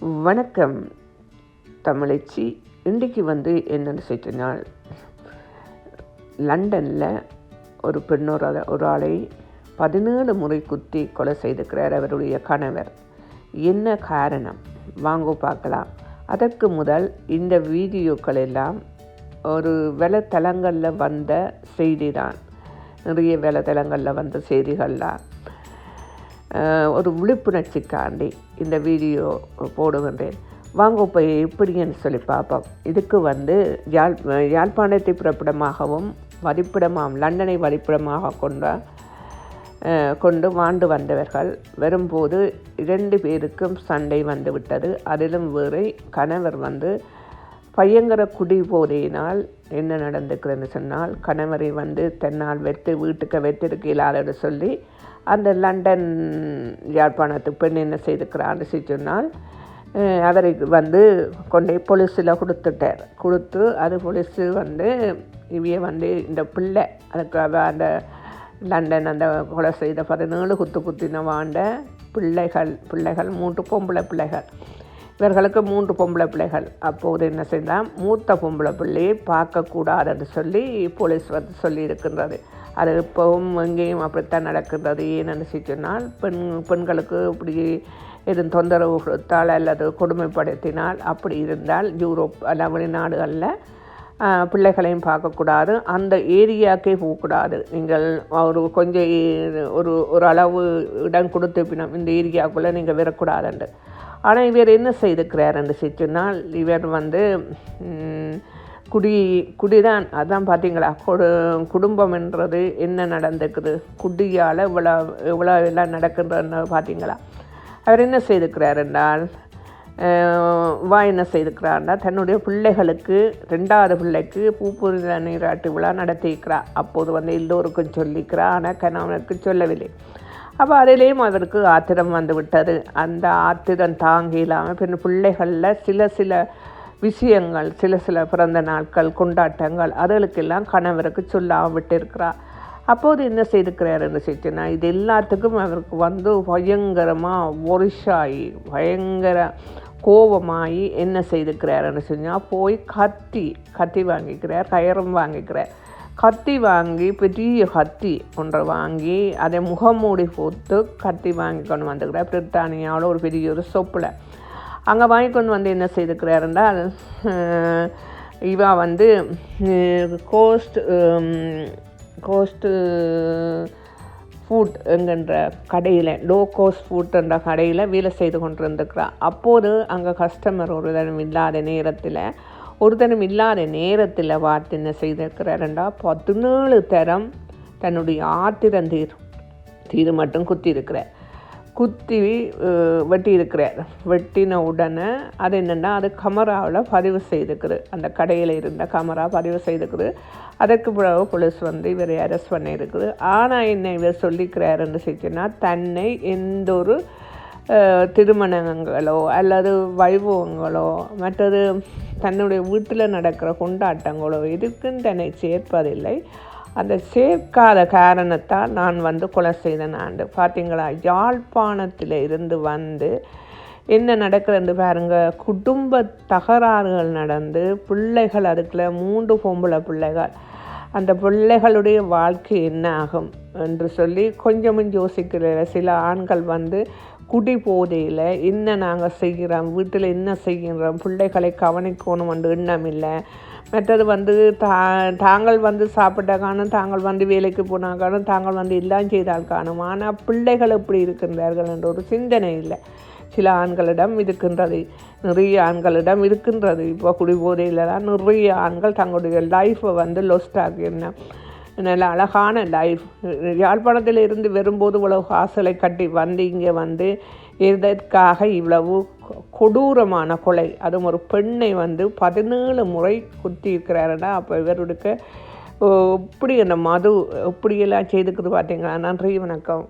வணக்கம். தமிழச்சி இன்றைக்கு வந்து என்னென்னு சொன்னால் லண்டனில் ஒரு பெண்ணொரு ஒரு ஆளை பதினேழு முறை குத்தி கொலை செய்திருக்கிறார் அவருடைய கணவர். என்ன காரணம்? வாங்க பார்க்கலாம். அதற்கு முதல் இந்த வீடியோக்கள் எல்லாம் ஒரு வலைத்தளங்களில் வந்த செய்தி தான் நிறைய வலைத்தளங்களில் வந்த செய்திகள்லாம் ஒரு விழிப்புணர்ச்சிக்காண்டி இந்த வீடியோ போடுகின்றேன். வாங்க இப்போ எப்படின்னு சொல்லி பார்ப்போம். இதுக்கு வந்து யாழ் யாழ்ப்பாணத்தை பிறப்பிடமாகவும் வதிப்பிடமாம் லண்டனை வதிப்பிடமாக கொண்ட கொண்டு வாழ்ந்து வந்தவர்கள் வரும்போது இரண்டு பேருக்கும் சண்டை வந்துவிட்டது. அதிலும் வேறு கணவர் வந்து பயங்கர குடி போதையினால் என்ன நடந்துக்கிறதுன்னு சொன்னால் கணவரை வந்து தன்னால் வெத்து வீட்டுக்கு வெத்திருக்கு இல்லாதன்னு சொல்லி அந்த லண்டன் யாழ்ப்பாணத்து பெண் என்ன செய்துக்கிறான்னு சொன்னால் அவரை வந்து கொண்டே பொலிஸில் கொடுத்துட்டார். கொடுத்து அது போலீஸு வந்து இவைய வந்து இந்த பிள்ளை அதுக்கு அந்த லண்டன் அந்த கொலை செய்த பதினேழு குத்து குத்தின வாண்ட பிள்ளைகள் பிள்ளைகள் மூன்று பொம்பளை பிள்ளைகள். இவர்களுக்கு மூன்று பொம்பளை பிள்ளைகள். அப்போது என்ன செய்தால் மூத்த பொம்பளை பிள்ளையை பார்க்கக்கூடாதுன்னு சொல்லி போலீஸ் வந்து சொல்லி இருக்கின்றது அது இப்போவும் எங்கேயும் அப்படித்தான் நடக்கின்றது. ஏன்னு சொன்னால் பெண் பெண்களுக்கு இப்படி எதுவும் தொந்தரவு கொடுத்தால் அல்லது கொடுமைப்படுத்தினால் அப்படி இருந்தால் யூரோப் அல்ல வெளிநாடுகளில் பிள்ளைகளையும் பார்க்கக்கூடாது. அந்த ஏரியாக்கே போகக்கூடாது. நீங்கள் ஒரு கொஞ்சம் ஒரு ஒரு அளவு இடம் கொடுத்து பின்னும் இந்த ஏரியாவுக்குள்ளே நீங்கள் வரக்கூடாதுண்டு. ஆனால் இவர் என்ன செய்திருக்கிறாருன்னு சொன்னால் இவர் வந்து குடி குடிதான். அதான் பார்த்தீங்களா கொடு குடும்பம்ன்றது என்ன நடந்துக்குது குடியால் இவ்வளோ இவ்வளோ எல்லாம் நடக்குன்றன்னு பார்த்தீங்களா அவர் என்ன செய்திருக்கிறார் என்றால் வா என்ன செய்திருக்கிறார்னா தன்னுடைய பிள்ளைகளுக்கு ரெண்டாவது பிள்ளைக்கு பூப்பொருத நீராட்டு விழா நடத்தியிருக்கிறார். அப்போது வந்து எல்லோருக்கும் சொல்லிக்கிறார் ஆனால் கணவனுக்கு சொல்லவில்லை. அப்போ அதிலேயும் அவருக்கு ஆத்திரம் வந்து விட்டது அந்த ஆத்திரம் தாங்கி இல்லாமல் பின் பிள்ளைகளில் சில சில விஷயங்கள் சில சில பிறந்த நாட்கள் கொண்டாட்டங்கள் அதுகளுக்கெல்லாம் கணவருக்கு சொல்லாமல் விட்டிருக்கிறார் அப்போது என்ன செய்திருக்கிறாருன்னு சொல்லிச்சுன்னா இது எல்லாத்துக்கும் அவருக்கு வந்து பயங்கரமாக ஒரிஷாயி பயங்கர கோபமாகி என்ன செய்திருக்கிறாருன்னு சொன்னால் போய் கத்தி கத்தி வாங்கிக்கிறார் கயரம் வாங்கிக்கிறார். கத்தி வாங்கி பெரிய கத்தி ஒன்றை வாங்கி அதை முகமூடி போட்டு கத்தி வாங்கி கொண்டு வந்துக்கிறார் பிரித்தானியாவில் ஒரு பெரிய ஒரு சொப்பில். அங்கே வாங்கி கொண்டு வந்து என்ன செய்திருக்கிறார் என்றால் இவா வந்து கோஸ்ட் கோஸ்ட்டு ஃபுட் என்கின்ற கடையில் லோ கோஸ்ட் ஃபுட் என்ற கடையில் வேலை செய்து கொண்டிருந்திருக்கிறார். அப்போது அங்கே கஸ்டமர் ஒரு தரம் இல்லாத நேரத்தில் ஒரு தரம் இல்லாத நேரத்தில் வார்த்தை என்ன செய்திருக்கிறாருண்டா பதினேழு தரம் தன்னுடைய ஆத்திரம் தீர் தீர் மட்டும் குத்தி இருக்கிறார் குத்தி அஹ், வெட்டி இருக்கிறார் வெட்டின உடனே அது என்னென்னா அது கமராவில் பதிவு செய்திருக்குது அந்த கடையில் இருந்த கமரா பதிவு செய்திருக்குது அதற்கு பிறகு போலீஸ் வந்து இவரை அரெஸ்ட் பண்ணியிருக்குது ஆனால் என்ன இவர் சொல்லிக்கிறாருன்னு சொல்லிச்சுன்னா தன்னை எந்த ஒரு திருமணங்களோ அல்லது வைபவங்களோ மற்றது தன்னுடைய வீட்டில் நடக்கிற கொண்டாட்டங்களோ எதுக்கும் தன்னை சேர்ப்பதில்லை. அந்த சேர்க்காத காரணத்தால் நான் வந்து கொலை செய்தேன் ஆண்டு. பார்த்தீங்களா யாழ்ப்பாணத்தில் இருந்து வந்து என்ன நடக்கிறது பாருங்க. குடும்ப தகராறுகள் நடந்து பிள்ளைகள் அதுக்குள்ள மூன்று பொம்பளை பிள்ளைகள். அந்த பிள்ளைகளுடைய வாழ்க்கை என்ன ஆகும் என்று சொல்லி கொஞ்சமும் யோசிக்கிற சில ஆண்கள் வந்து குடி போதையில் என்ன நாங்கள் செய்கிறோம் வீட்டில் என்ன செய்கிறோம் பிள்ளைகளை கவனிக்கணும் வந்து எண்ணம் இல்லை. மற்றது வந்து தா தாங்கள் வந்து சாப்பிட்ட காணும் தாங்கள் வந்து வேலைக்கு போனா காணும் தாங்கள் வந்து எல்லாம் செய்தால் காணும். ஆனால் பிள்ளைகள் எப்படி இருக்கின்றார்கள் என்ற ஒரு சிந்தனை இல்லை. சில ஆண்களிடம் இருக்கின்றது நிறைய ஆண்களிடம் இருக்கின்றது. இப்போ குடிபோதையில் தான் நிறைய ஆண்கள் தங்களுடைய லைஃப்பை வந்து லொஸ்ட் ஆகின நல்ல அழகான லைஃப் யாழ்ப்பாணத்தில் இருந்து வரும்போது இவ்வளவு காசலை கட்டி வந்து இங்கே வந்து இதற்காக இவ்வளவு கொடூரமான கொலை. அதுவும் ஒரு பெண்ணை வந்து பதினேழு முறை குத்தி இருக்கிறாருன்னா அப்போ இவருடைய இப்படி அந்த மது இப்படியெல்லாம் செய்துக்குது பார்த்தீங்களா? நன்றி வணக்கம்.